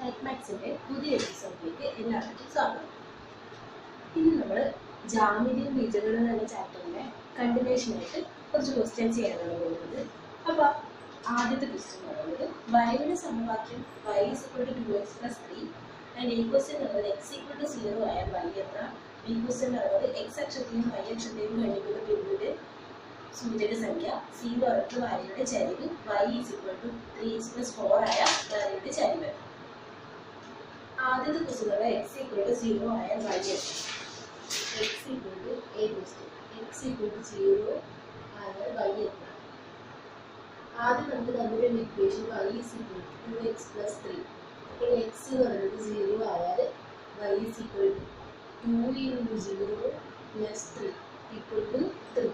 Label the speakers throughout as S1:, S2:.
S1: മാത്സിന്റെ പുതിയ എപ്പിസോഡിലേക്ക് എല്ലാവർക്കും സ്വാഗതം. ഇന്ന് നമ്മൾ ജാമിതിയും ബീജഗണിതം എന്ന ചാപ്റ്ററിന്റെ കണ്ടിന്യൂഷൻ ആയിട്ട് കുറച്ച് ക്വസ്റ്റ്യൻസ് ചെയ്യാനാണ് പോകുന്നത്. അപ്പൊ ആദ്യത്തെ ക്വസ്റ്റ്യൻ പറയുന്നത് വയയുടെ സമവാക്യം equal to 2x plus 3 and x equal to 0 ആയ വൈ എന്ന ഈ ക്വസ്റ്റ്യൻ പറയുന്നത് x അക്ഷത്തെയും y അക്ഷത്തെയും ഗണിക്കുന്ന ബിന്ദുവിന്റെ സൂചക സംഖ്യ സി ടു വരയുടെ ചരിവ് y is equal to 3x plus 4 ആയ വരയുടെ ചരിവ്. ആദ്യത്തെ question x equal to zero ആയ y x equal to A question x equal to ആയ എത്ര ആദ്യം നമുക്ക് തന്നിട്ടുള്ള equation y is equal to two x plus അപ്പോൾ എക്സ് എന്ന് പറയുന്നത് സീറോ ആയാൽ y is equal to two into zero plus three equal to three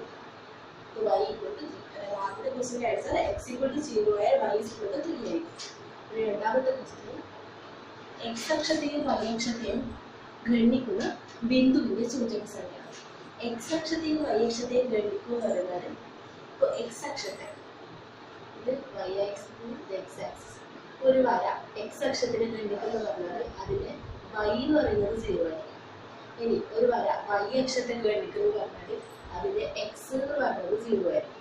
S1: y equal to three ആദ്യത്തെ ക്വസ്റ്റിന്റെ answer x equal to zero ആയാൽ y is equal to three ആയിരിക്കും. രണ്ടാമത്തെ question X അക്ഷത്തെയും Y അക്ഷത്തെയും ഗണിക്കുന്ന ബിന്ദുവിന്റെ സൂചക സംഖ്യ എക്സ് അക്ഷത്തെയും വൈ അക്ഷത്തെയും ഗണിക്കുക എന്ന് പറയുന്നത് ഇപ്പോൾ എക്സ് അക്ഷത്തെ ഇത് വൈ ആക്സിസ് ഒരു വര എക്സ് അക്ഷത്തിന് ഗണിക്കുന്ന പറഞ്ഞാൽ അതിന് വൈ എന്ന് പറയുന്നത് സീറോ ആയിരിക്കും. ഇനി ഒരു വര വൈ അക്ഷത്തെ ഗണിക്കുന്നു പറഞ്ഞാൽ അതിന്റെ എക്സ് എന്ന് പറയുന്നത് സീറോ ആയിരിക്കും.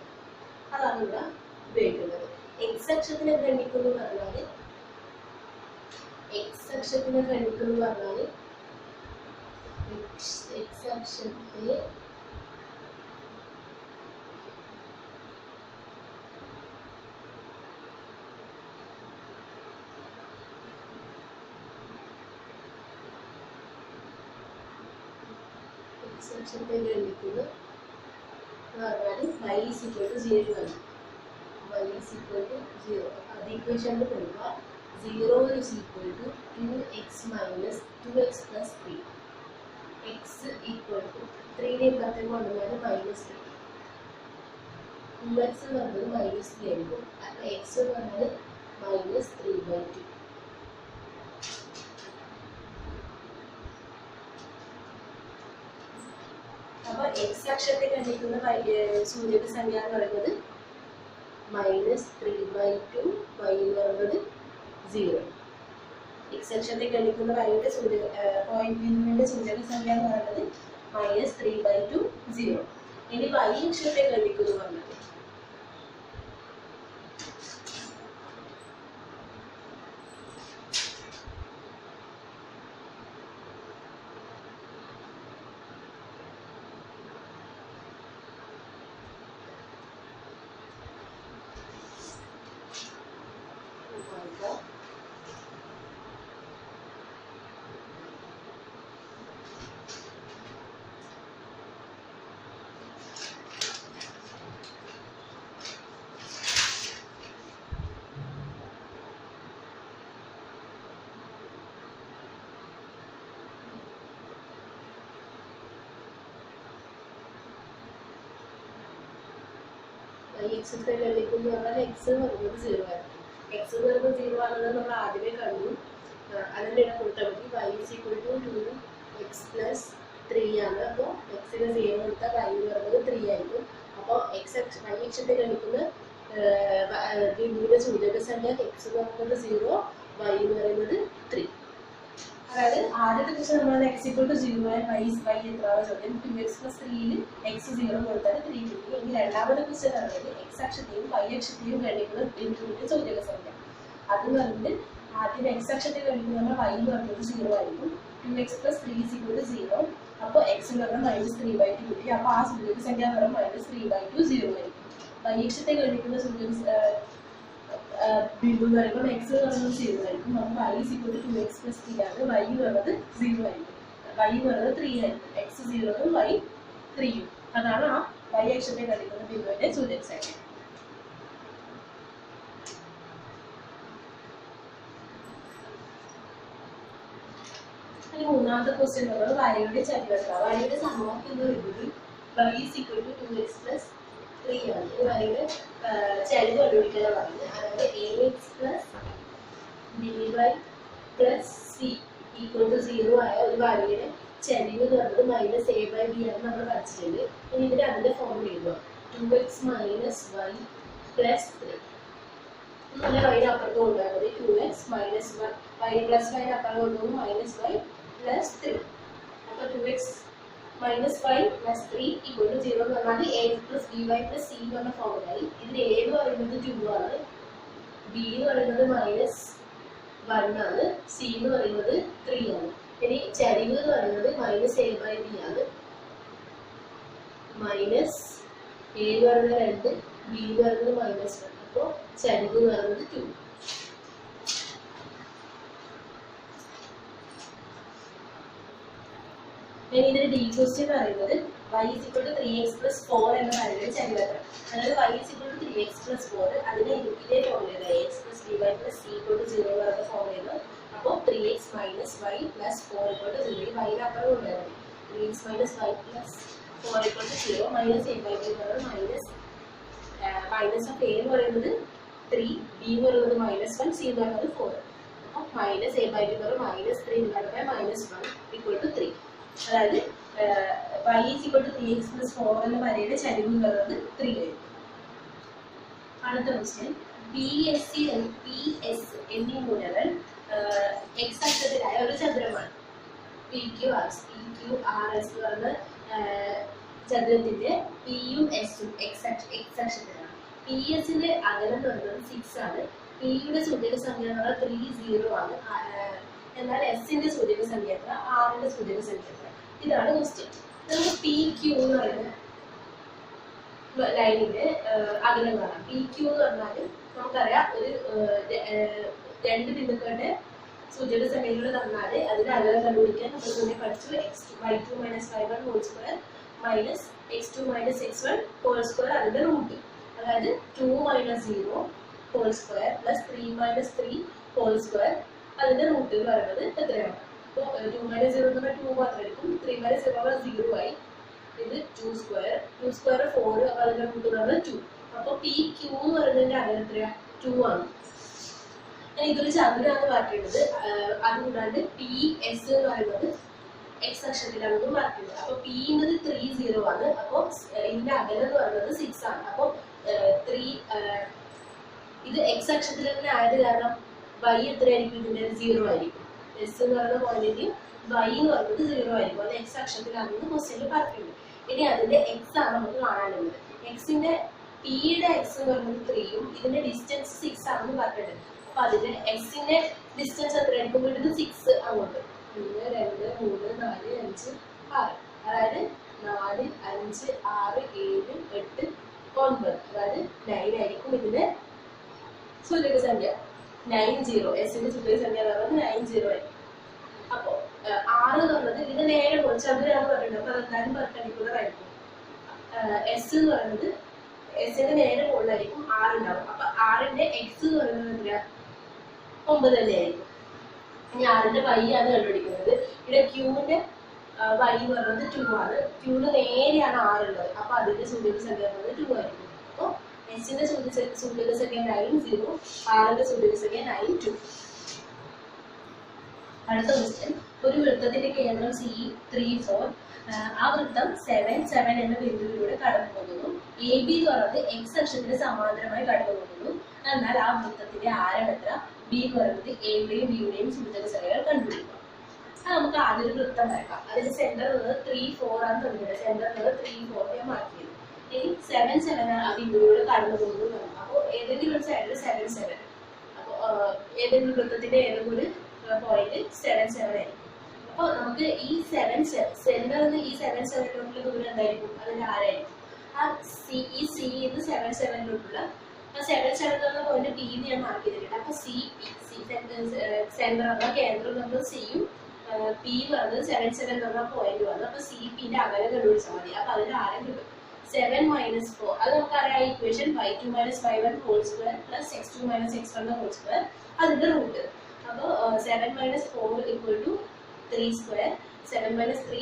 S1: അതാണ് ഇവിടെ ഉപയോഗിക്കുന്നത്. എക്സ് അക്ഷത്തിനെ ഗണിക്കുന്നു പറഞ്ഞാൽ ఎక్స్ అక్షం మీద రెండు అవ్వాలి ఎక్స్ ఎక్స్ అక్షం సెక్షన్ తెలియకుండా మరి y is equal to zero అని. Y is equal to zero అది పెడతా 0 is equal to 2x minus 2x plus 3. x equal to 3 ഇപ്പുറത്തേക്ക് കൊണ്ടുപോയത് മൈനസ് ത്രീ ടു എക്സ് എന്ന് പറഞ്ഞത് മൈനസ് ത്രീ ആയിരിക്കും. അപ്പോൾ എക്സ് എന്ന് പറഞ്ഞത് മൈനസ് ത്രീ ബൈ ടു അപ്പോൾ എക്സ് അക്ഷരത്തിൽ കണ്ടിരിക്കുന്ന സൂചക സംഖ്യ എന്ന് പറയുന്നത് minus three by two y എന്ന് പറയുന്നത് സീറോ എക്സ് ഗണിക്കുന്ന വരയുടെ സൂചക പോയിന്റ് ബിന്ദുവിന്റെ സൂചക സംഖ്യ എന്ന് പറയുന്നത് minus three by two zero ഇനി വൈ അക്ഷത്തെ ഗണിക്കുന്നു പറഞ്ഞത്. എക്സ് ഗണിക്കുന്നു പറഞ്ഞാൽ എക്സ് എന്ന് പറയുന്നത് സീറോ ആയിരുന്നു എക്സ് എന്ന് പറയുന്നത് സീറോ ആണെന്ന് നമ്മൾ ആദ്യമേ കണ്ടു. അതിന്റെ ഇടം കൊടുത്താൽ മതി. Y is equal to two x plus three ആണ്. അപ്പോൾ എക്സിന് സീറോ കൊടുത്താൽ വൈ എന്ന് പറയുന്നത് ത്രീ ആയിരിക്കും. അപ്പോൾ എക്സ് എക്സ് വൈ എക്സിന്റെ ഗണിക്കുന്ന ബിന്ദുവിന്റെ സൂചക സംഖ്യ എക്സ് എന്ന് പറയുന്നത് സീറോ വൈ എന്ന് പറയുന്നത് ത്രീ അതായത് ആദ്യത്തെ ക്വസ്റ്റൻ നമ്മൾ എക്സ് ഇക്വൽ ടു സീറോ ആയ വൈ വൈ എത്രയാണ് ചോദ്യം? ടു എക്സ് പ്ലസ് ത്രീയിൽ എക്സ് സീറോ കൊടുത്താൽ ത്രീ കിട്ടി ഇനി രണ്ടാമത്തെ ക്വസ്റ്റൻ പറയുന്നത് എക്സ് അക്ഷത്തെയും വൈ അക്ഷത്തെയും ഗണിക്കുന്ന ബിന്ദുവിന്റെ സൂചക സംഖ്യ. അത് പറഞ്ഞിട്ട് ആദ്യം എക്സ് അക്ഷത്തിൽ ഗണിക്കുന്ന നമ്മൾ വൈ എന്ന് പറഞ്ഞത് സീറോ ആയിരിക്കും. Two x plus three equal to zero അപ്പോൾ എക്സ് എന്ന് പറഞ്ഞാൽ മൈനസ് ത്രീ ബൈ ടു കിട്ടി അപ്പോൾ ആ സൂചക സംഖ്യ എന്ന് പറഞ്ഞാൽ minus three by two zero ആയിരിക്കും. വൈ അക്ഷത്തെ ഗണിക്കുന്ന സൂചക ബിന്ദു എന്ന് പറയുമ്പോൾ എക്സ് എന്ന് പറയുന്നത് സീറോ ആയിരിക്കും. നമുക്ക് y equal to x plus three ആണ്. വൈ എന്ന് പറയുന്നത് സീറോ ആയിരിക്കും. വൈ എന്ന് പറയുന്നത് ത്രീ ആയിരിക്കും എക്സ് സീറോയും വൈ ത്രീയും അതാണ് ആ വൈ അക്ഷത്തെ കളിക്കുന്ന സൂചക സംഖ്യ. ഇനി മൂന്നാമത്തെ ക്വസ്റ്റ്യൻ ഉള്ളത് വരയുടെ ചരിവെത്ര വരയുടെ സമവാക്യം എന്ന് പറയുന്നത് y is equal to two x plus three ആണ് ഈ വരയുടെ ചരിവ് കണ്ടുപിടിക്കാൻ അതായത് എ എക്സ് പ്ലസ് ബി ആയ ഒരു വരയുടെ ചരിവ് എന്ന് പറഞ്ഞത് മൈനസ് എ ബൈ ബി ആണ് നമ്മൾ പഠിച്ചിട്ടുണ്ട് ഇനി ഇതിന് അതിന്റെ ഫോം എഴുതുക two x minus y plus three നല്ല വൈ അപ്പുറത്ത് കൊണ്ടുപോയാൽ മതി two x minus one y plus y അപ്പുറം കൊണ്ടുപോകും മൈനസ് വൈ പ്ലസ് ത്രീ അപ്പോൾ two x minus y plus three to zero എന്ന് പറഞ്ഞാൽ A plus B y plus C എന്ന് പറഞ്ഞ ഫോമിലായി ഇതിൽ എ എന്ന് പറയുന്നത് ടു ആണ്. ബി എന്ന് പറയുന്നത് മൈനസ് വൺ ആണ്. സി എന്ന് പറയുന്നത് ത്രീ ആണ്. ഇനി ചരിവ് എന്ന് പറയുന്നത് മൈനസ് എ ബൈ ബി ആണ്. മൈനസ് എ എന്ന് പറയുന്നത് രണ്ട് ബി എന്ന് പറയുന്നത് മൈനസ് വൺ അപ്പോൾ ചരിവ് എന്ന് പറയുന്നത് ടു ഇനി ഇതിന്റെ ഡി ക്വസ്റ്റ്യൻ പറയുന്നത് y is to three 3x plus 4 എന്ന പറയുന്നത് ചരിവത്ര അതായത് y is to three 3x plus 4 അതിനെ ഇതേ formula x plus dy plus c equal to 0 എന്ന് പറയുന്ന ഫോർമുല അപ്പോൾ 3x x y y 4 four to 0 y ന് അപ്പുറം ഉണ്ടായിരുന്നു three 3x minus y plus 4 equal to 0 minus A y എന്ന് പറയുന്നത് മൈനസ് മൈനസ് ഓഫ് എ എന്ന് പറയുന്നത് ത്രീ ബി എന്ന് പറയുന്നത് മൈനസ് വൺ സി എന്ന് പറയുന്നത് ഫോർ അപ്പോൾ minus A by B minus three divide by minus one equal to three അതായത് y is equal to three x plus four എന്ന വരയുടെ ചരിവ് എന്ന് ത്രീ അടുത്ത question P S C P S എന്നീ മൂലകൾ എക്സ് അക്ഷത്തിലായ ഒരു ചതുരമാണ്. P Q R P Q R S ah, ചതുരത്തിന്റെ പിയും എസും എക്സ് എക്സ് അക്ഷത്തിലാണ്. പി എസിന്റെ അകലം എന്ന് പറയുന്നത് സിക്സ് ആണ്. പിയുടെ സൂചക സംഖ്യ എന്ന് പറഞ്ഞാൽ ത്രീ സീറോ ആണ് എന്നാൽ എസിന്റെ സൂചക സംഖ്യ എത്ര ആറിന്റെ സൂചക സംഖ്യ എത്ര ഇതാണ് ക്വസ്റ്റ്യൻ നമുക്ക് പി ക്യൂ എന്ന് പറയുന്ന ലൈനിന്റെ അകലം കാണാം. പി ക്യൂ എന്ന് പറഞ്ഞാൽ നമുക്കറിയാം ഒരു രണ്ട് ബിന്ദുക്കളുടെ സൂചക സംഖ്യകൾ തന്നാൽ അതിന്റെ അകലം കണ്ടുപിടിക്കാൻ നമ്മൾ മുന്നേ പഠിച്ചു. X y two minus five one whole square minus x two minus x one whole square അതിന്റെ റൂട്ട് അതായത് two minus zero whole square plus three minus three whole square അതിന്റെ റൂട്ട് എന്ന് പറയുന്നത് എത്രയാണ്? അപ്പോൾ ടു മൈനസ് സീറോ എന്ന് പറഞ്ഞാൽ two മാത്രം എടുക്കും ത്രീ മൈനസ് സീറോ സീറോ ആയി. ഇത് two square two square four അപ്പോൾ അതിന്റെ റൂട്ട് എന്ന് പറയുന്നത് ടു അപ്പോൾ പി ക്യൂ എന്ന് പറയുന്നതിന്റെ അകലം എത്രയാ? ടു ആണ്. ഇതൊരു ചതുരാണ് മാറ്റേണ്ടത്. അതുകൂടാണ്ട് പി എസ് എന്ന് പറയുന്നത് എക്സ് അക്ഷരത്തിലാണ് മാറ്റുന്നത് അപ്പൊ പി എന്നത് ത്രീ സീറോ ആണ്. അപ്പൊ ഇതിന്റെ അകലം എന്ന് പറയുന്നത് സിക്സ് ആണ്. അപ്പൊ ത്രീ ഇത് എക്സ് അക്ഷത്തിൽ തന്നെ ആയത് കാരണം വൈ എത്രയായിരിക്കും ഇതിന്റെ സീറോ ആയിരിക്കും. എസ് എന്ന് പറയുന്ന ക്വാണ്ടിറ്റി വൈ എന്ന് പറയുന്നത് സീറോ ആയിരിക്കും. അത് എക്സ് അക്ഷത്തിലാണെന്ന് ക്വസ്റ്റ്യനിൽ പറഞ്ഞിട്ടുണ്ട്. ഇനി അതിന്റെ എക്സ് ആണ് നമുക്ക് കാണാനുള്ളത്. എക്സിന്റെ പിയുടെ എക്സ് എന്ന് പറയുന്നത് ത്രീയും ഇതിന്റെ ഡിസ്റ്റൻസ് സിക്സ് ആണെന്ന് പറഞ്ഞിട്ടുണ്ട്. അപ്പൊ അതിന്റെ എക്സിന്റെ ഡിസ്റ്റൻസ് എത്ര എത്രയായിരിക്കും? ഇവിടുന്ന് സിക്സ് അങ്ങോട്ട്. ഒന്ന് രണ്ട് മൂന്ന് നാല് അഞ്ച് ആറ്. അതായത് നാല് അഞ്ച് ആറ് ഏഴ് എട്ട് ഒൻപത്. അതായത് നയൻ ആയിരിക്കും ഇതിന്റെ സൂചക സംഖ്യ നയൻ സീറോ എസിന്റെ സൂചക സംഖ്യ നയൻ സീറോ ആറ് എന്ന് പറഞ്ഞത് ഇത് നേരെ കുറച്ച് ആയിരിക്കും എസ് എന്ന് പറയുന്നത് എസിന്റെ നേരെ ഉണ്ടാവും അപ്പൊ ആറിന്റെ എക്സ് എന്ന് പറയുന്നത് എത്ര ഒമ്പത് ഇനി ആറിന്റെ വൈ ആണ് കണ്ടുപിടിക്കുന്നത്. ഇവിടെ ക്യൂവിന്റെ വൈ എന്ന് പറയുന്നത് ടു ആണ്. ക്യൂവിന് നേരെയാണ് ആറുള്ളത് അപ്പൊ അതിന്റെ സൂചക സംഖ്യ ടു ആയിരിക്കും. അപ്പൊ എസിന്റെ സെക്കൻഡ് നയൻ സീറോ ആറിന്റെ സൂചക സംഖ്യ നയൻ ടു അടുത്ത ക്വസ്റ്റ്യൻ ഒരു വൃത്തത്തിന്റെ കേന്ദ്രം സി ത്രീ ഫോർ ആ വൃത്തം സെവൻ സെവൻ എന്ന ബിന്ദുവിലൂടെ കടന്നു പോകുന്നു. എ ബി എന്ന് പറയുന്നത് എക്സ് അക്ഷത്തിന് സമാന്തരമായി കടന്നു പോകുന്നു. എന്നാൽ ആ വൃത്തത്തിന്റെ ആരം എത്ര ബി എന്ന് പറയുന്നത് എയുടെയും ബിയുടെയും സൂചക സംഖ്യകൾ കണ്ടുപിടിക്കുക. അത് നമുക്ക് ആദ്യം ഒരു വൃത്തം വരക്കാം അതിന്റെ സെന്റർ എന്നത് ത്രീ ഫോർ ആണ് തന്നിട്ടുണ്ട് സെന്റർ ത്രീ ഫോർ ഞാൻ ചെയ്തു ഇനി സെവൻ സെവൻ അത് ഇതിലൂടെ കടന്നു പോകുന്നു എന്ന് പറഞ്ഞു. അപ്പോൾ ഏതെങ്കിലും ഒരു സൈഡിൽ സെവൻ സെവൻ അപ്പോൾ ഏതെങ്കിലും വൃത്തത്തിന്റെ ഏതെങ്കിലും ഒരു പോയിന്റ് സെവൻ സെവൻ ആയിരിക്കും. അപ്പോൾ നമുക്ക് ഈ സെവൻ സെന്ററിൽ ഈ സെവൻ സെവനിലോട്ടുള്ള ദൂരം എന്തായിരിക്കും? അതിന്റെ ആരായിരിക്കും? ആ സി ഈ സി ഇത് സെവൻ സെവനിലോട്ടുള്ള ആ സെവൻ സെവൻ പോയിന്റ് പി എന്ന് ഞാൻ മാർക്ക് ചെയ്തിട്ടുണ്ട്. അപ്പൊ സി പി സി സെന്റർ എന്ന കേന്ദ്രം നമ്മൾ സിയും പി പറയുന്നത് സെവൻ സെവൻ എന്ന് പോയിന്റ് വന്നു അപ്പൊ സി പിന്റെ അകലം കണ്ടുപിടിച്ചാൽ മതി. അപ്പൊ അതിന് ആരം കിട്ടും? സെവൻ മൈനസ് ഫോർ അത് നമുക്കറിയാം equation y two minus y one whole square plus x two minus x one whole square അതിന്റെ റൂട്ട് അപ്പോൾ seven minus four equal to three square seven minus three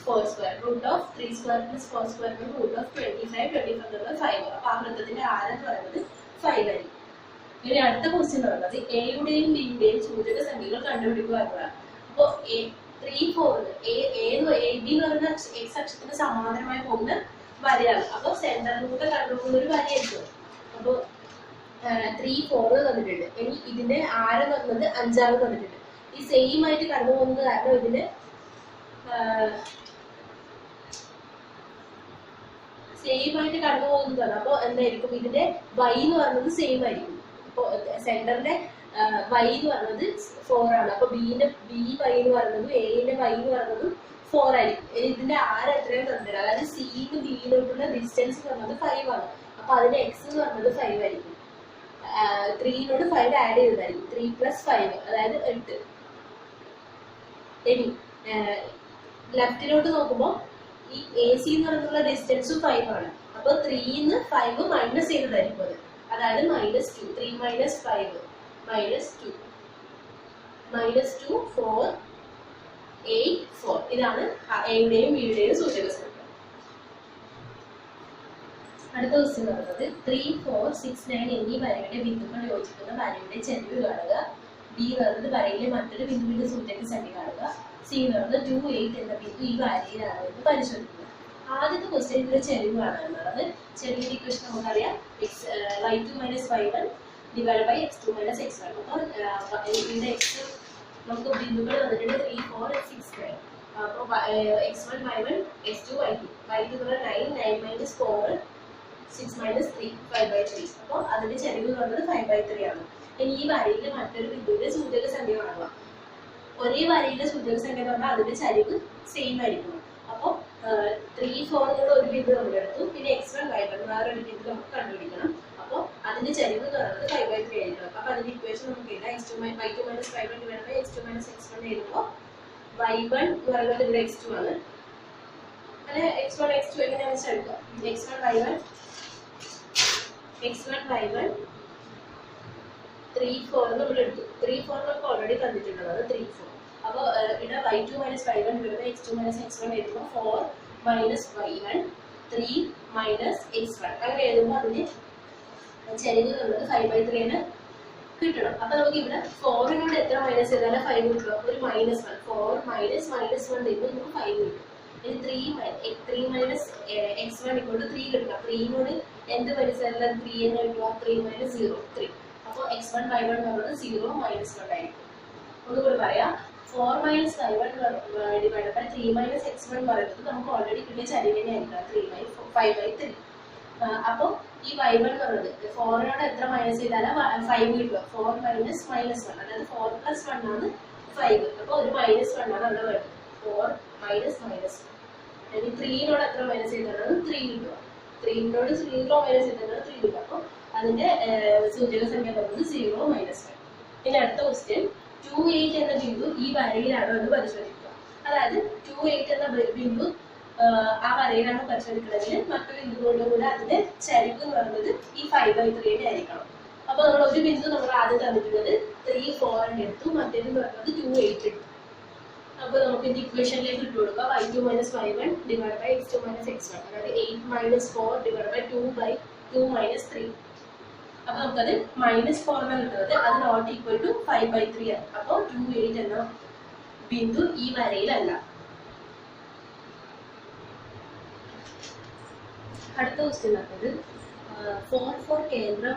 S1: four square root of three square plus four square root of twenty five twenty five എന്നുള്ളത് five അപ്പോൾ ആ വൃത്തത്തിന്റെ ആരം പറയുന്നത് five ആയിരിക്കും. ഇനി അടുത്ത ക്വസ്റ്റ്യൻ പറയുന്നത് എയുടെയും ബിയുടെയും സൂചക സംഖ്യകൾ കണ്ടുപിടിക്കുക എന്നതാണ്. അപ്പോൾ three four A A B എന്ന് പറയുന്ന എക്സ് അക്ഷത്തിന് സമാന്തരമായി പോകുന്ന വരയാണ്. അപ്പോൾ സെന്ററിലൂടെ കണ്ടുപോകുന്ന ഒരു വരയായിരിക്കും. അപ്പോൾ ത്രീ ഫോർ തന്നിട്ടുണ്ട് ഇനി ഇതിന്റെ ആരം വന്നത് അഞ്ചാറ് തന്നിട്ടുണ്ട് ഈ സെയിം ആയിട്ട് കടന്നു പോകുന്നത് കാരണം ഇതിന് സെയിം ആയിട്ട് കടന്നു പോകുന്നതാണ് അപ്പോൾ എന്തായിരിക്കും? ഇതിന്റെ വൈ എന്ന് പറയുന്നത് സെയിം ആയിരിക്കും. അപ്പോൾ സെന്ററിന്റെ വൈ എന്ന് പറയുന്നത് ഫോർ ആണ്. അപ്പൊ ബിന്റെ ബി വൈ എന്ന് പറയുന്നതും എന്റെ വൈ എന്ന് പറയുന്നതും ഫോർ ആയിരിക്കും. ഇതിന്റെ ആറ് എത്രയും തന്നിട്ടുണ്ട് അതായത് സിന്ന് ബിയിലോട്ടുള്ള ഡിസ്റ്റൻസ് പറയുന്നത് ഫൈവ് ആണ്. അപ്പൊ അതിന്റെ എക്സ് എന്ന് പറഞ്ഞത് ഫൈവ് ആയിരിക്കും. ത്രീനോട് ഫൈവ് ആഡ് ചെയ്തതായിരിക്കും ത്രീ പ്ലസ് ഫൈവ് അതായത് എട്ട്. ഇനി ലെഫ്റ്റിലോട്ട് നോക്കുമ്പോൾ ഈ എ സി എന്ന് പറഞ്ഞിട്ടുള്ള ഡിസ്റ്റൻസും ഫൈവ് ആണ്. അപ്പൊ ത്രീന്ന് ഫൈവ് മൈനസ് ചെയ്തതായിരിക്കും അത്. അതായത് minus two three minus five minus two minus two four eight four ഇതാണ് എയുടെയും ബിയുടെയും സൂചക സംഖ്യ. അടുത്ത ക്വസ്റ്റ്യൻ പറയുന്നത് ത്രീ ഫോർ സിക്സ് നയൻ എന്നീ വരയുടെ ബിന്ദുക്കൾ യോജിക്കുന്ന വരയുടെ ചെരിവ് കാണുക. ബി എന്നത് വരയിലെ മറ്റൊരു ബിന്ദുവിന്റെ സൂചക സംഖ്യ കാണുക. സി എന്നത് ടു എയ്റ്റ് എന്ന ബിന്ദു ഈ വരയിലാണോ എന്ന് പരിശോധിക്കുക. ആദ്യത്തെ ക്വസ്റ്റ്യൻ ഇതിന്റെ ചെരിവ് കാണാനുള്ളത് ചെരിവിന്റെ ഇക്വേഷൻ നമുക്കറിയാം. X y two minus y one divide by x two minus x one അപ്പോൾ ഇതിന്റെ എക്സ് നമുക്ക് ബിന്ദുക്കൾ വന്നിട്ടുണ്ട്. ത്രീ ഫോർ സിക്സ് നയൻ അപ്പോൾ x one y one x two y two y two nine nine minus four six minus three five by three അപ്പോൾ അതിന്റെ എന്ന് പറയുന്നത് ഫൈവ് ബൈ ത്രീ ആണ്. ഇനി ഈ വരയിലെ മറ്റൊരു ബിന്ദുവിന്റെ സൂചക സംഖ്യ കാണുക ഒരേ വരയിലെ സൂചക സംഖ്യ എന്ന് പറഞ്ഞാൽ അതിന്റെ ചരിവ് സെയിം ആയിരിക്കും. അപ്പോൾ ത്രീ ഫോർ എന്നുള്ള ഒരു ബിന്ദു നമ്മൾ എടുത്തു പിന്നെ എക്സ് വൺ വൈ വൺ വേറെ ഒരു ബിന്ദു നമുക്ക് കണ്ടുപിടിക്കണം. അപ്പോൾ അതിന്റെ ചരിവ് പറയുന്നത് ഫൈവ് ബൈ ത്രീ ആയിരിക്കും അപ്പോൾ അതിന്റെ ഇക്വേഷൻ നമുക്ക് x two y two minus five by two by x two minus x one എഴുതുമ്പോൾ വൈ വൺ എന്ന് പറയുന്നത് ഇവിടെ എക്സ് ടു ആണ്. അങ്ങനെ എക്സ് വൺ എക്സ് ടു എങ്ങനെയാണെന്ന് വെച്ചാൽ എടുക്കുക x one y one x one y one three four നമ്മൾ എടുത്തു. ത്രീ ഫോർ നമുക്ക് ഓൾറെഡി തന്നിട്ടുള്ളത് ത്രീ ഫോർ അപ്പോൾ ഇവിടെ y two minus y one ഇവിടെ x two minus x one എഴുതുമ്പോൾ four minus y one three minus x one അങ്ങനെ എഴുതുമ്പോൾ അതിന് ചെരിവ് നമുക്ക് ഫൈവ് ബൈ ത്രീ ആണ് കിട്ടണം. അപ്പൊ നമുക്ക് ഇവിടെ ഫോറിനോട് എത്ര മൈനസ് ചെയ്താലും ഫൈവ് കിട്ടും. ഒരു minus one four minus minus one ചെയ്യുമ്പോൾ നമുക്ക് ഫൈവ് കിട്ടും. ഇനി three three minus x one ഇങ്ങോട്ട് ത്രീ കിട്ടണം. ത്രീനോട് എന്ത് മൈനസ് ത്രീ എന്ന് കിട്ടുക ത്രീ മൈനസ് സീറോ ത്രീ അപ്പോൾ എക്സ് വൺ വൈ വൺ എന്ന് പറയുന്നത് സീറോ മൈനസ് വൺ ആയിരിക്കും. ഒന്നുകൂടി പറയാം. Four minus five one divide by three minus x one പറയുന്നത് നമുക്ക് ഓൾറെഡി കിട്ടിയ ചരിവിനെ ആയിരിക്കാം three by five by three അപ്പോൾ ഈ വൺ എന്ന് പറയുന്നത്. ഫോറിനോട് എത്ര മൈനസ് ചെയ്താലും ഫൈവ് കിട്ടുക ഫോർ മൈനസ് മൈനസ് വൺ അതായത് ഫോർ പ്ലസ് വൺ ആണ് ഫൈവ് അപ്പോൾ ഒരു മൈനസ് വൺ ആണ് അവിടെ വരുന്നത്. ഫോർ മൈനസ് മൈനസ് ഇനി ത്രീനോട് എത്ര മൈനസ് ചെയ്താലും ത്രീ കിട്ടുക ത്രീനോട് സീറോ മൈനസ് ചെയ്താലും ത്രീ കിട്ടുക അപ്പോൾ അതിന്റെ സൂചക സംഖ്യ പറയുന്നത് സീറോ മൈനസ് വൺ ഇനി അടുത്ത ക്വസ്റ്റ്യൻ ടു എയ്റ്റ് എന്ന ബിന്ദു ഈ വരയിലാണോ എന്ന് പരിശോധിക്കുക. അതായത് ടു എയ്റ്റ് എന്ന ബിന്ദു ആ വരയിലാണ് പരിശോധിക്കണമെങ്കിൽ മറ്റു ബിന്ദുക്കളുടെ കൂടെ അതിന്റെ ചരിവ് എന്ന് പറയുന്നത് ഈ ഫൈവ് ബൈ ത്രീയുടെ ആയിരിക്കണം. അപ്പൊ നമ്മൾ ഒരു ബിന്ദു നമ്മൾ ആദ്യം തന്നിട്ടുള്ളത് ത്രീ ഫോർ എടുത്തു മറ്റേത് പറയുന്നത് ടു എയ്റ്റ് എടുത്തു അപ്പൊ നമുക്ക് ഇത് ഇക്വേഷനിലേക്ക് ഇട്ട് കൊടുക്കാം. Y two minus y one divide by x two minus x one അതായത് eight minus four divide by two by two minus three അപ്പൊ നമുക്കത് മൈനസ് ഫോർ എന്നാണ് കിട്ടുന്നത് അത് not equal to five by three ആണ്. അപ്പോൾ ടു എയ്റ്റ് എന്ന ബിന്ദു ഈ വരയിലല്ല. അടുത്ത ക്വസ്റ്റ്യൻ അത് ഫോർ ഫോർ കേന്ദ്രം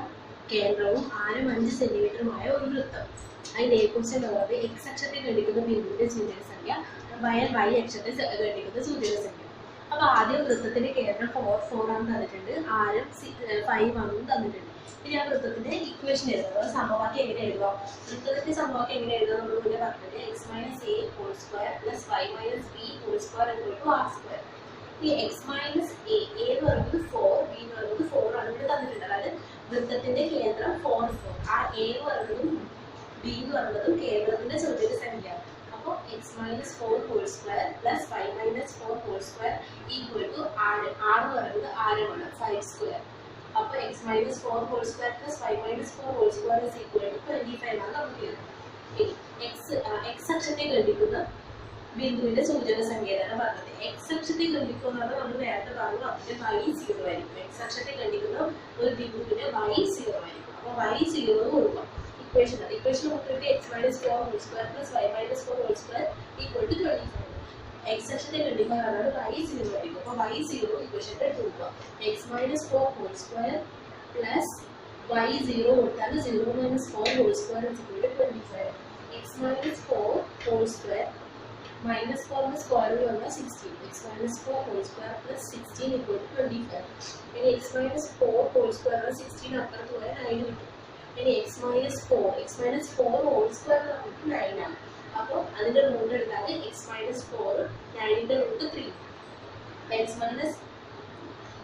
S1: കേന്ദ്രവും ആരം അഞ്ച് സെന്റിമീറ്ററുമായ ഒരു വൃത്തം. അതിന്റെ എ പറയുന്നത് എക്സ് അക്ഷത്തെ ഘടിക്കുന്ന ബിന്ദുവിന്റെ സൂചക സംഖ്യ വയൽ വൈ അക്ഷത്തെ ഘടിക്കുന്ന സൂചക സംഖ്യ അപ്പൊ ആദ്യം വൃത്തത്തിന്റെ കേന്ദ്രം ഫോർ ഫോർ ആണ് തന്നിട്ടുണ്ട്. ആരം ഫൈവ് ആണെന്നും തന്നിട്ടുണ്ട്. ഇനി ആ വൃത്തത്തിന്റെ ഇക്വേഷൻ എഴുതുക. സമവാക്യം എങ്ങനെ എഴുതുക? വൃത്തത്തിന്റെ സമവാക്യം എങ്ങനെ എഴുതുക? നമ്മൾ മുന്നേ പറഞ്ഞത് x minus a whole square plus y minus b whole square എന്ന് ആർ സ്ക്വയർ ഈ എക്സ് മൈനസ് എ എ എന്ന് പറയുന്നത് ഫോർ ബി എന്ന് പറയുന്നത് ഫോർ ആണ് ഇവിടെ തന്നിട്ടുണ്ട്. അതായത് വൃത്തത്തിന്റെ കേന്ദ്രം ഫോർ ഫോർ ആ എ എന്ന് പറയുന്നതും ബി എന്ന് പറയുന്നതും കേന്ദ്രത്തിന്റെ സൂചക സംഖ്യയാണ് അപ്പോൾ x minus four whole square plus five minus four whole square equal to r r എന്ന് പറയുന്നത് ആരമാണ്? ഫൈവ് സ്ക്വയർ അപ്പോൾ x minus four whole square plus five minus four whole square is equal twenty five ആണ് നമുക്ക് X X അക്ഷത്തെ ഘടിക്കുന്ന ബിന്ദുവിന്റെ സൂചക സംഖ്യയാണ് പറഞ്ഞത്. എക്സ് അക്ഷത്തെ ഖണ്ഡിക്കുക എന്ന് പറഞ്ഞാൽ നമ്മൾ നേരത്തെ പറഞ്ഞു. അതിന്റെ വൈ സീറോ ആയിരിക്കും. എക്സ് അക്ഷത്തെ ഖണ്ഡിക്കുന്ന ഒരു ബിന്ദുവിന്റെ വൈ സീറോ ആയിരിക്കും. അപ്പോൾ വൈ സീറോ കൊടുക്കാം. ഇക്വേഷൻ അത് ഇക്വേഷൻ കൊടുത്തിട്ട് x minus four whole square plus y minus four whole square equal to twenty five x അക്ഷത്തെ ഖണ്ഡിക്കുക എന്ന് പറഞ്ഞാൽ വൈ സീറോ ആയിരിക്കും അപ്പോൾ വൈ സീറോ ഇക്വേഷന്റെ എടുത്ത് കൊടുക്കുക x minus four whole square plus y zero കൊടുത്താൽ zero minus four whole square twenty five x minus four whole square minus ഫോറിന് square വന്നാൽ sixteen x minus four whole square plus sixteen equal to twenty five ഇനി x minus four whole square sixteen അപ്പുറത്ത് പോയാൽ nine കിട്ടും ഇനി x minus four x minus four whole square നമുക്ക് nine ആണ്. അപ്പോൾ അതിന്റെ റൂട്ട് എടുത്താൽ എക്സ് മൈനസ് ഫോർ നയനിന്റെ റൂട്ട് ത്രീ എക്സ് മൈനസ്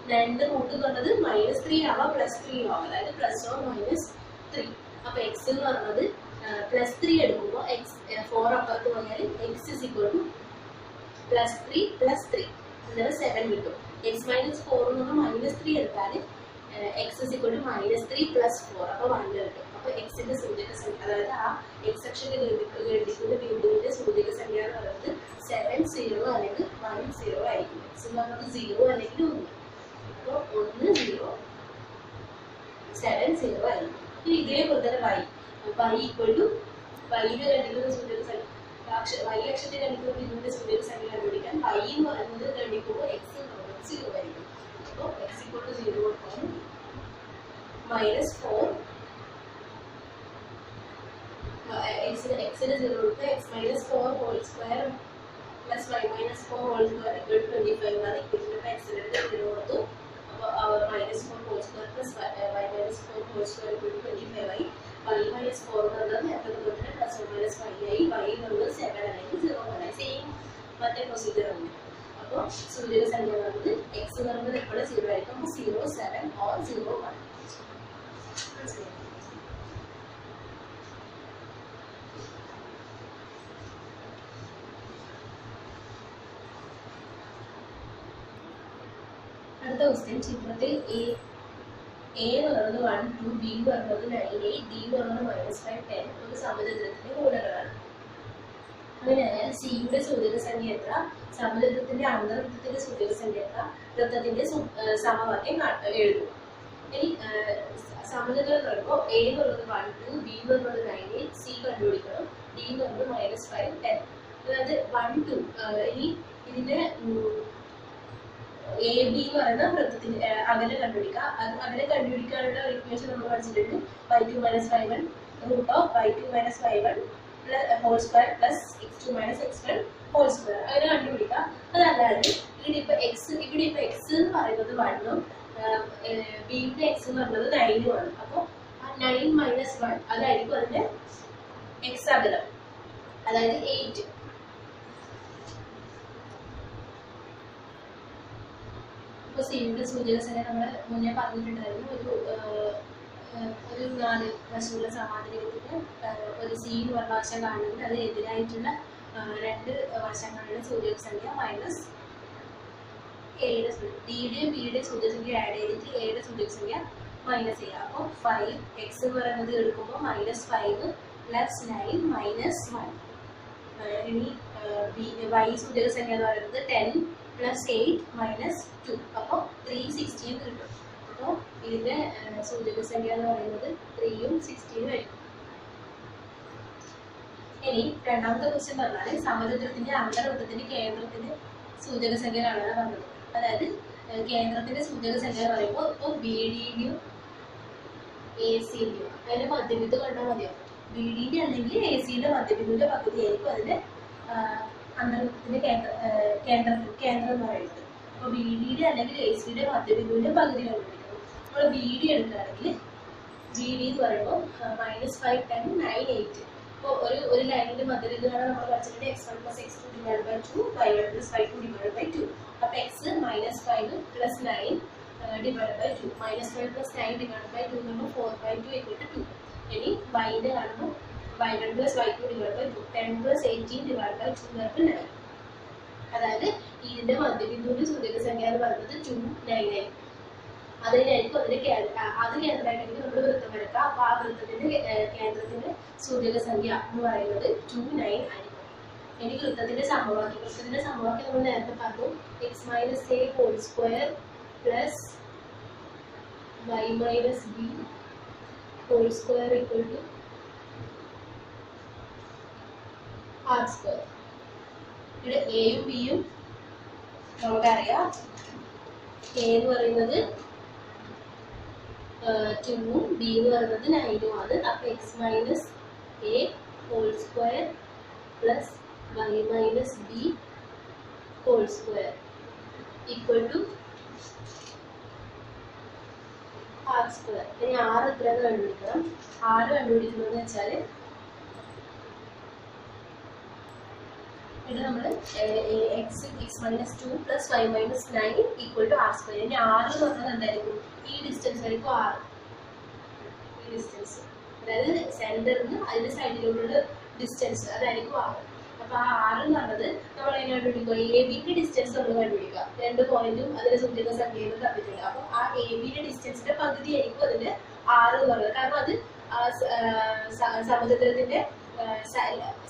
S1: നയനിന്റെ റൂട്ട് എന്ന് പറഞ്ഞത് മൈനസ് ത്രീ ആവാം പ്ലസ് ത്രീ ആവാം. അതായത് പ്ലസ് ഓർ മൈനസ് ത്രീ അപ്പോൾ എക്സ് എന്ന് പറഞ്ഞത് പ്ലസ് ത്രീ എടുക്കുമ്പോൾ എക്സ് ഫോർ അപ്പുറത്ത് പോയാൽ x is equal to plus three plus three അന്നേരം സെവൻ കിട്ടും. എക്സ് മൈനസ് ഫോർ എന്ന് പറഞ്ഞാൽ മൈനസ് ത്രീ എടുത്താൽ x is equal to minus three plus four അപ്പോൾ വൺ കിട്ടും. അപ്പോൾ എക്സിന്റെ സൂചക സംഖ്യ അതായത് ആ എക്സ് അക്ഷന്റെ ഗണിക്കുന്ന ബിന്ദുവിന്റെ സൂചക സംഖ്യ എന്ന് പറയുന്നത് സെവൻ സീറോ അല്ലെങ്കിൽ വൺ സീറോ ആയിരിക്കും. എക്സ് എന്ന് പറയുന്നത് സീറോ അല്ലെങ്കിൽ ഒന്ന്. അപ്പോൾ ഒന്ന് സീറോ സെവൻ സീറോ ആയിരിക്കും. ഇനി ഇതേപോലെ തന്നെ വൈ വൈ ഈക്വൽ ടു വൈയുടെ ഗണിക്കുന്ന സൂചക സംഖ്യ അക്ഷ വൈ അക്ഷത്തെ ഗണിക്കുന്ന ബിന്ദുവിന്റെ സൂചക സംഖ്യ കണ്ടുപിടിക്കാൻ വൈ എന്ന് പറയുന്നത് ഗണിക്കുമ്പോൾ എക്സ് എന്ന് പറയുന്നത് സീറോ ആയിരിക്കും. അപ്പോൾ എക്സ് ഈക്വൽ ടു സീറോ കൊടുക്കാൻ മൈനസ് ഫോർ എക്സിന് എക്സിന് സീറോ കൊടുത്ത് x minus four whole square plus y minus four whole square equal to twenty five ആണ് ഇക്വേഷനിൽ എക്സിന് സീറോ കൊടുത്തു. അപ്പോൾ minus four whole square plus y minus four whole square equal to twenty five ആയി y minus four എന്നുള്ളത് നേരത്തെ പോലെ തന്നെ പ്ലസ് വൺ മൈനസ് ഫൈവ് ആയി വൈ എന്നുള്ളത് സെവൻ അല്ലെങ്കിൽ സീറോ ആണ് സെയിം മറ്റേ പ്രൊസീജിയർ ആണ് അപ്പോൾ സൂചക സംഖ്യ പറയുന്നത് എക്സ് എന്ന് പറയുന്നത് എപ്പോഴും സീറോ ആയിരിക്കും അപ്പോൾ zero seven or zero one അടുത്ത ക്വസ്റ്റ്യൻ ചിത്രത്തിൽ എ എ എന്ന് പറയുന്നത് വൺ ടു ബി എന്ന് പറയുന്നത് നയൻ എയ്റ്റ് ഡി എന്ന് പറയുന്നത് മൈനസ് ഫൈവ് ടെൻ ഒരു സമചതുരത്തിന്റെ മൂലകളാണ് അങ്ങനെയായാൽ സിയുടെ സൂചക സംഖ്യ എത്ര? സമചതുരത്തിന്റെ അന്തർവൃത്തത്തിന്റെ സൂചക സംഖ്യ എത്ര? വൃത്തത്തിന്റെ സമവാക്യം എഴുതുക. ഇനി സമചതുരം പറയുമ്പോൾ എ എന്ന് പറയുന്നത് വൺ ടു ബി എന്ന് പറയുന്നത് നയൻ എയ്റ്റ് സി കണ്ടുപിടിക്കണം. ഡി എന്ന് പറയുന്നത് മൈനസ് ഫൈവ് ടെൻ അതായത് വൺ ടു ഇനി ഇതിന്റെ എ ബി എന്ന് പറയുന്ന വൃത്തത്തിന്റെ അകലെ കണ്ടുപിടിക്കുക. അത് അകലെ കണ്ടുപിടിക്കാനുള്ള ഒരു ഇക്വേഷൻ നമ്മൾ പഠിച്ചിട്ടുണ്ട്. Y two minus five one root of y two minus five one whole square plus x two minus x one whole square അങ്ങനെ കണ്ടുപിടിക്കുക. അതല്ലാതെ ഇവിടെ ഇപ്പൊ എക്സ് ഇവിടെ ഇപ്പൊ എക്സ് എന്ന് പറയുന്നത് വണ്ണും ബിയുടെ എക്സ് എന്ന് പറയുന്നത് നയനും ആണ്. അപ്പോൾ നയൻ മൈനസ് വൺ അതായിരിക്കും അതിന്റെ എക്സ് അകലം. അതായത് എയ്റ്റ് ഇപ്പോൾ സിയുടെ സൂചക സംഖ്യ നമ്മൾ മുന്നേ പറഞ്ഞിട്ടുണ്ടായിരുന്നു. ഒരു ഒരു നാല് വശമുള്ള സമാന്തരത്തിന് ഒരു സി എന്ന് പറഞ്ഞ വശം കാണുന്നത് അത് എതിരായിട്ടുള്ള രണ്ട് വശങ്ങളുടെ സൂചക സംഖ്യ മൈനസ് എയുടെ ഡിയുടെയും ബിയുടെയും സൂചക സംഖ്യ ആഡ് ചെയ്തിട്ട് എയുടെ സൂചക സംഖ്യ മൈനസ് ചെയ്യുക. അപ്പോൾ ഫൈവ് എക്സ് എന്ന് പറയുന്നത് എടുക്കുമ്പോൾ minus five plus nine minus one ഇനി ബി വൈ സൂചക സംഖ്യ എന്ന് പറയുന്നത് ten plus eight minus two അപ്പോൾ ത്രീ സിക്സ്റ്റീൻ കിട്ടും. അപ്പോൾ ഇതിന്റെ സൂചക സംഖ്യ എന്ന് പറയുന്നത് ത്രീയും സിക്സ്റ്റീനും ആയിരിക്കും. ഇനി രണ്ടാമത്തെ ക്വസ്റ്റ്യൻ പറഞ്ഞാൽ സമുദ്രത്തിന്റെ അന്തർവൃത്തത്തിന്റെ കേന്ദ്രത്തിന്റെ സൂചക സംഖ്യ കാണാനാണ് പറഞ്ഞത്. അതായത് കേന്ദ്രത്തിന്റെ കേന്ദ്രത്തിന്റെ സൂചക സംഖ്യ എന്ന് പറയുമ്പോൾ ഇപ്പോൾ ബി ഡിന്റെയും എ സിന്റെയും അതിന്റെ മധ്യബിന്ദു കണ്ടാൽ മതിയാവും. ബി ഡിന്റെ അല്ലെങ്കിൽ എ സിയുടെ മധ്യബിന്ദുവിന്റെ പകുതിയായിരിക്കും അതിന്റെ ആഹ്, അന്തർവൃത്തത്തിന്റെ കേന്ദ്ര കേന്ദ്ര എന്ന് പറയുന്നത് അപ്പോൾ ബി ഡിയുടെ അല്ലെങ്കിൽ എ സിയുടെ മധ്യബിന്ദുവിന്റെ പകുതി കണ്ടുപിടിക്കണം നമ്മൾ ബി ഡി എടുക്കുകയാണെങ്കിൽ ബി ഡി എന്ന് പറയുമ്പോൾ minus five ten nine eight അപ്പോൾ ഒരു ഒരു ലൈനിന്റെ മധ്യബിന്ദുവാണ് നമ്മൾ പഠിച്ചിട്ടുണ്ട് x one plus x two divide by two y one plus y two divide by two അപ്പോൾ x minus five plus nine divide by two minus five plus nine divide by two എന്ന് four by two two two ഇനി വൈന്റെ കാണുമ്പോൾ y one plus y two divide by ten plus eighteen divide by two എന്ന് അതായത് ഇതിന്റെ മധ്യബിന്ദുവിന്റെ സൂചക സംഖ്യ എന്ന് പറയുന്നത് ടു നയൻ നയൻ അതിനായിരിക്കും അതിന്റെ അത് കേന്ദ്രമായിട്ട് നമ്മൾ വൃത്തം വരക്കുക. അപ്പൊ ആ വൃത്തത്തിന്റെ കേന്ദ്രത്തിന്റെ സൂചക സംഖ്യ എന്ന് പറയുന്നത് ടു നയൻ ആയിരിക്കും. ഇനി വൃത്തത്തിന്റെ സമവാക്യം. വൃത്തത്തിന്റെ സമവാക്യം നമ്മൾ നേരത്തെ പറഞ്ഞു. X minus a whole square plus y minus b whole square equal to r square ഇവിടെ എയും ബിയും നമുക്കറിയാം. എ എന്ന് പറയുന്നത് ടൂവും ബി എന്ന് പറയുന്നത് നയനുമാണ് അപ്പോൾ x minus a whole square plus y minus b whole square equal to r square ഇനി ആറ് എത്രയെന്ന് കണ്ടുപിടിക്കണം? ആറ് കണ്ടുപിടിക്കുന്നതെന്ന് വെച്ചാൽ ഇത് നമ്മൾ x x minus two plus y minus nine equal to r square ഇനി ആറ് എന്ന് പറഞ്ഞാൽ എന്തായിരിക്കും? ഈ ഡിസ്റ്റൻസ് ആയിരിക്കും ആറ് ഈ ഡിസ്റ്റൻസ് അതായത് സെന്ററിൽ നിന്ന് അതിന്റെ സൈഡിലോട്ടുള്ള ഡിസ്റ്റൻസ് അതായിരിക്കും ആറ് അപ്പൊ ആ ആറ് എന്ന് പറഞ്ഞത് നമ്മൾ എങ്ങനെ കണ്ടുപിടിക്കുക എ ബിന്റെ ഡിസ്റ്റൻസ് നമ്മൾ കണ്ടുപിടിക്കുക. രണ്ട് പോയിന്റും അതിന്റെ സൂചക സംഖ്യയും തന്നിട്ടുണ്ട് അപ്പൊ ആ എ ബിയുടെ ഡിസ്റ്റൻസിന്റെ പകുതി ആയിരിക്കും അതിന്റെ ആറ് എന്ന് പറയുന്നത് കാരണം അത് ആ സ- ആ സ- സമചതുരത്തിന്റെ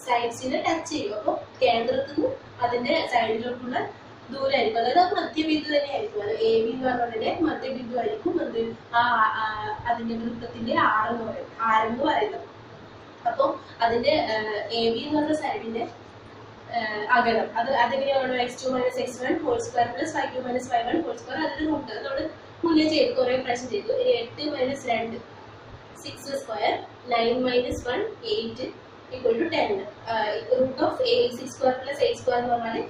S1: സൈഡ്സിനെ ടച്ച് ചെയ്യും. അപ്പോൾ കേന്ദ്രത്തിൽ നിന്ന് അതിന്റെ സൈഡിലോട്ടുള്ള ദൂരമായിരിക്കും അതായത് അത് മധ്യബിന്ദു തന്നെയായിരിക്കും. അത് എ ബി എന്ന് പറഞ്ഞതിന്റെ മധ്യബിന്ദു ആയിരിക്കും. അത് അതിന്റെ വൃത്തത്തിന്റെ ആറ് എന്ന് പറയും. ആരെന്ന് പറയുന്നത്. അപ്പോൾ അതിന്റെ എ ബി എന്ന് പറഞ്ഞ സൈഡിന്റെ അകലം. അത് അതെങ്ങനെയാണ്? X two minus x one whole square plus five two minus five one whole square അതിന്റെ റൂട്ട് നമ്മൾ മുന്നേ ചെയ്തു കുറേ പ്രാവശ്യം ചെയ്തു. എട്ട് മൈനസ് രണ്ട് six square nine minus one eight equal to ten root of a six square plus eight square എന്ന് പറഞ്ഞാൽ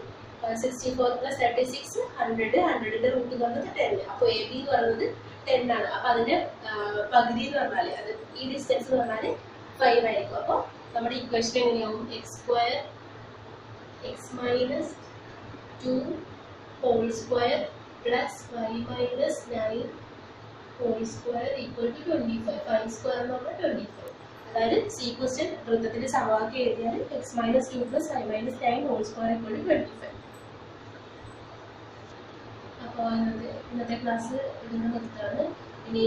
S1: sixty four plus thirty six hundred ഹൺഡ്രഡിന്റെ root എന്ന് പറഞ്ഞത് ടെൻ. അപ്പോൾ എ ബി എന്ന് പറയുന്നത് ടെൻ ആണ്. അപ്പൊ അതിന്റെ ആ, പകുതി എന്ന് പറഞ്ഞാൽ അത് ഈ ഡിസ്റ്റൻസ് എന്ന് പറഞ്ഞാൽ ഫൈവ് ആയിരിക്കും. അപ്പോൾ നമ്മുടെ equation എങ്ങനെയാവും? X square x minus two whole square plus five minus nine whole square equal to twenty five five square എന്ന് പറഞ്ഞാൽ ട്വന്റി ഫൈവ് അതായത് സി ക്വസ്റ്റ്യൻ വൃത്തത്തിന്റെ സമവാക്യം എഴുതിയാൽ x minus two plus minus whole square equal to twenty five അപ്പോൾ ഇന്നത്തെ ഇന്നത്തെ class ഇതിന് നിർത്താണ് ഇനി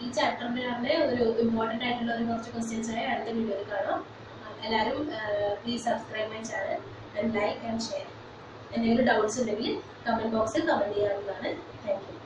S1: ഈ ചാപ്റ്ററിന്റെ ഒരു ഇമ്പോർട്ടന്റ് ആയിട്ടുള്ള ഒരു കുറച്ച് ക്വസ്റ്റ്യൻസ് ആയി അടുത്ത വീഡിയോയിൽ കാണാം. എല്ലാവരും please subscribe my channel and like and share എന്തെങ്കിലും ഡൗട്ട്സ് ഉണ്ടെങ്കിൽ കമന്റ് ബോക്സിൽ കമന്റ് ചെയ്യാവുന്നതാണ്. Thank you